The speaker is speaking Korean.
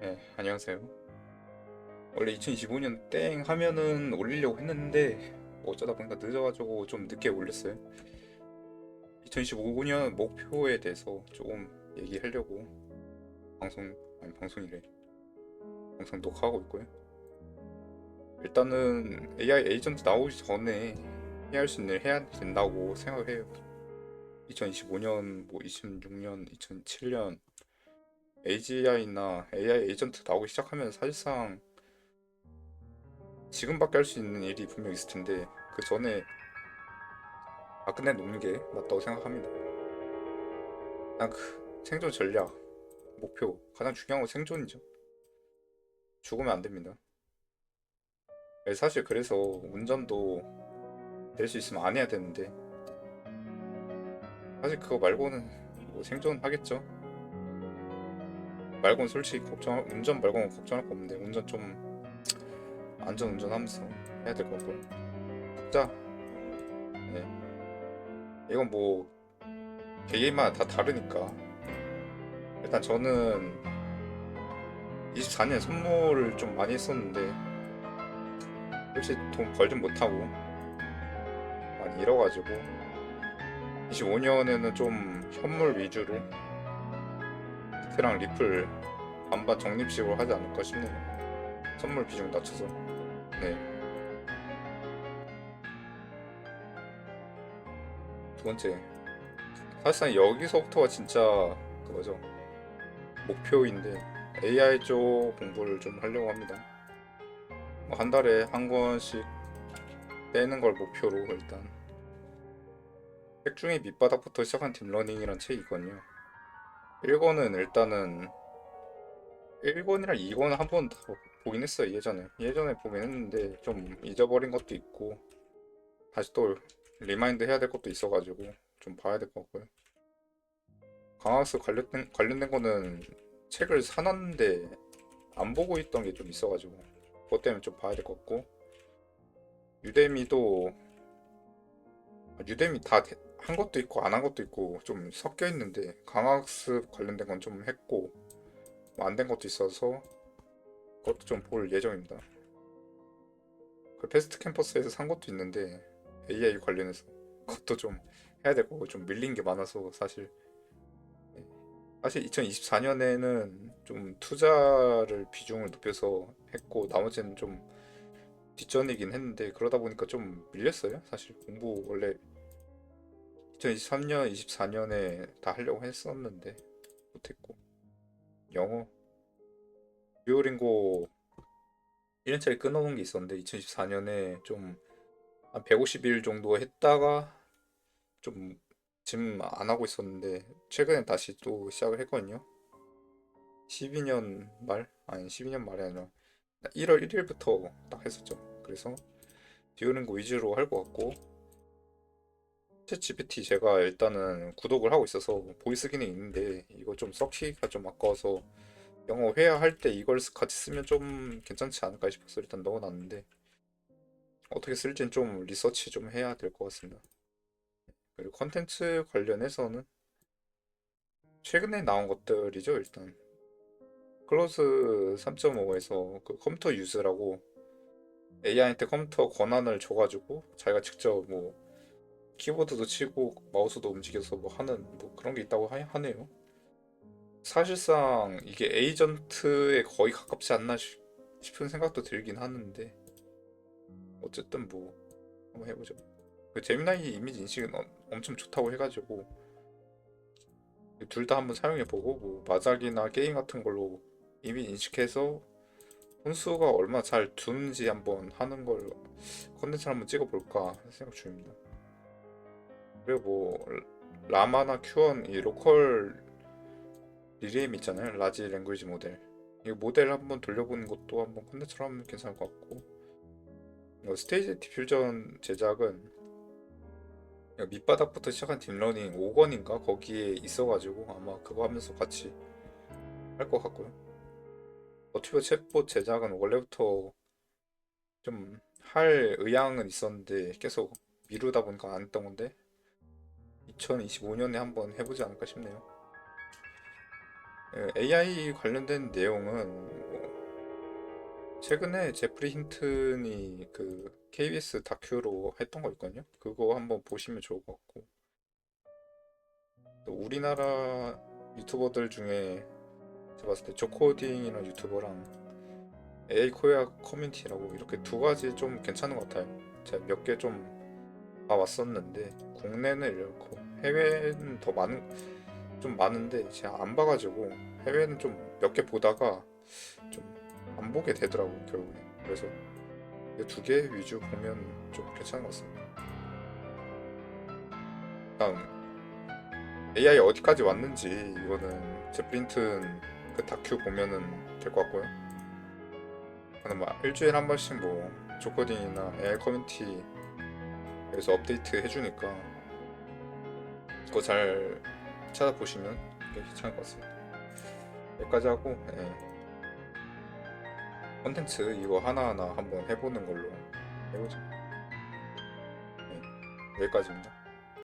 네, 안녕하세요. 원래 2025년 땡 하면은 올리려고 했는데 뭐 어쩌다 보니까 늦어가지고 좀 늦게 올렸어요. 2025년 목표에 대해서 조금 얘기하려고 방송 아니 방송이래 방송 녹화하고 있고요. 일단은 AI 에이전트 나오기 전에 해야 할 수 있는 일 해야 된다고 생각해요. 2025년, 뭐 26년, 2007년 AGI나 AI 에이전트 나오기 시작하면 사실상 지금밖에 할 수 있는 일이 분명 있을 텐데 그 전에 다 끝내 놓는 게 맞다고 생각합니다. 그냥 그 생존 전략, 목표 가장 중요한 건 생존이죠. 죽으면 안 됩니다. 네, 사실 그래서 운전도 될 수 있으면 안 해야 되는데 사실 그거 말고는 뭐 생존 하겠죠. 말고는 솔직히 걱정 운전 말고는 걱정할 거 없는데 운전 좀 안전 운전하면서 해야 될 것 같고요. 자, 네. 이건 뭐 개개인마다 다 다르니까 일단 저는 24년 선물을 좀 많이 했었는데 역시 돈 벌진 못하고 많이 잃어가지고 25년에는 좀 현물 위주로 히트랑 리플 반반 적립식으로 하지 않을까 싶네요. 선물 비중 낮춰서. 네. 두 번째. 사실상 여기서부터가 진짜 그거죠. 목표인데 AI 쪽 공부를 좀 하려고 합니다. 뭐한 달에 한 권씩 빼는 걸 목표로 일단 책 중에 밑바닥부터 시작한 딥러닝이란 책이 있거든요. 1권은 일단은 1권이랑 2권은 한번 다 보긴 했어요 예전에. 예전에 보긴 했는데 좀 잊어버린 것도 있고 다시 또 리마인드 해야 될 것도 있어가지고 좀 봐야 될 것 같고요. 강학스 관련된, 관련된 거는 책을 사놨는데 안 보고 있던 게 좀 있어가지고 그것 때문에 좀 봐야 될 것 같고 유대미도 아, 유대미 다 한 것도 있고 안 한 것도 있고 좀 섞여 있는데 강학습 관련된 건 좀 했고 뭐 안된 것도 있어서 그것도 좀 볼 예정입니다. 그 패스트 캠퍼스에서 산 것도 있는데 AI 관련해서 그것도 좀 해야 될 거고 좀 밀린 게 많아서 사실 네. 사실 2024년에는 좀 투자를 비중을 높여서 했고 나머지는 좀 뒷전이긴 했는데 그러다 보니까 좀 밀렸어요. 사실 공부 원래 2023년, 24년에 다 하려고 했었는데 못했고 영어 듀오링고 1년짜리 끊어놓은 게 있었는데 2024년에 좀 한 150일 정도 했다가 좀 지금 안 하고 있었는데 최근에 다시 또 시작을 했거든요. 12년 말? 아니 12년 말이 아니라 1월 1일부터 딱 했었죠. 그래서 듀오링고 위주로 할 것 같고 챗 GPT 제가 일단은 구독을 하고 있어서 보이스 기능이 있는데 이거 좀 썩히기가 좀 아까워서 영어 회화할 때 이걸 같이 쓰면 좀 괜찮지 않을까 싶어서 일단 넣어놨는데 어떻게 쓸지는 좀 리서치 좀 해야 될 것 같습니다. 그리고 컨텐츠 관련해서는 최근에 나온 것들이죠 일단 클로즈 3.5에서 그 컴퓨터 유즈라고 AI한테 컴퓨터 권한을 줘가지고 자기가 직접 뭐 키보드도 치고 마우스도 움직여서 뭐 하는 뭐 그런 게 있다고 하, 하네요. 사실상 이게 에이전트에 거의 가깝지 않나 싶- 싶은 생각도 들긴 하는데 어쨌든 뭐 한번 해보죠. 그 제미나이 이미지 인식은 엄- 엄청 좋다고 해가지고 둘 다 한번 사용해보고 뭐 마작이나 게임 같은 걸로 이미지 인식해서 혼수가 얼마 잘 두는지 한번 하는 걸 컨텐츠를 한번 찍어볼까 생각 중입니다. 그리고 뭐 라마나 큐언 이 로컬 리레임 있잖아요. 라지 랭귀지 모델. 이 모델 한번 돌려보는 것도 한번 컨텐츠로 하면 괜찮을 것 같고. 이거 스테이지 디퓨전 제작은 밑바닥부터 시작한 딥러닝 5권인가? 거기에 있어가지고 아마 그거 하면서 같이 할 것 같고요. 어튜브 챗봇 제작은 원래부터 좀 할 의향은 있었는데 계속 미루다 보니까 안 했던 건데 2025년에 한번 해보지 않을까 싶네요. AI 관련된 내용은 뭐 최근에 제프리 힌튼이 그 KBS 다큐로 했던 거 있거든요. 그거 한번 보시면 좋을 것 같고 또 우리나라 유튜버들 중에 제가 봤을 때 조코딩이라는 유튜버랑 AI 코리아 커뮤니티라고 이렇게 두 가지 좀 괜찮은 것 같아요. 제가 몇 개 좀 봐왔었는데 국내는 이렇고 해외는 더 많은 좀 많은데 제가 안 봐가지고 해외는 좀 몇 개 보다가 좀 안 보게 되더라고 결국에. 그래서 이두개 위주 보면 좀 괜찮은 것 같습니다. 다음 AI 어디까지 왔는지 이거는 제프린튼 그 다큐 보면은 될 것 같고요. 저는 뭐 일주일에 한 번씩 뭐 조코딩이나 AI 커뮤니티 여기서 업데이트 해주니까 그거 잘 찾아보시면 꽤 괜찮을 것 같습니다. 여기까지 하고 예. 컨텐츠 이거 하나하나 한번 해보는 걸로 해보죠. 네, 여기까지입니다.